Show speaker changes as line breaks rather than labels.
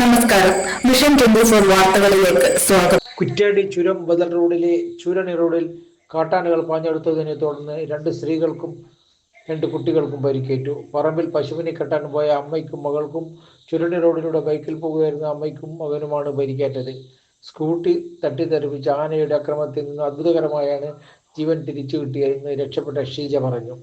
നമസ്കാരം. Mission twenty four വാർത്തകളിലേക്ക് സ്വാഗതം.
കുറ്റ്യാടി ചുരം ബദൽ റോഡിലെ ചൂരണി റോഡിൽ കാട്ടാനകൾ പാഞ്ഞെടുത്തതിനെ തുടർന്ന് രണ്ട് സ്ത്രീകൾക്കും രണ്ട് കുട്ടികൾക്കും പരിക്കേറ്റു. പറമ്പിൽ പശുവിനെ കെട്ടാൻ പോയ അമ്മയ്ക്കും മകൾക്കും ചുരണി റോഡിലൂടെ ബൈക്കിൽ പോകുകയായിരുന്ന അമ്മയ്ക്കും മകനുമാണ് പരിക്കേറ്റത്. സ്കൂട്ടി തട്ടിത്തെറിപ്പിച്ച ആനയുടെ അക്രമത്തിൽ നിന്ന് അത്ഭുതകരമായാണ് ജീവൻ തിരിച്ചു കിട്ടിയതെന്ന് രക്ഷപ്പെട്ട ഷീജ പറഞ്ഞു.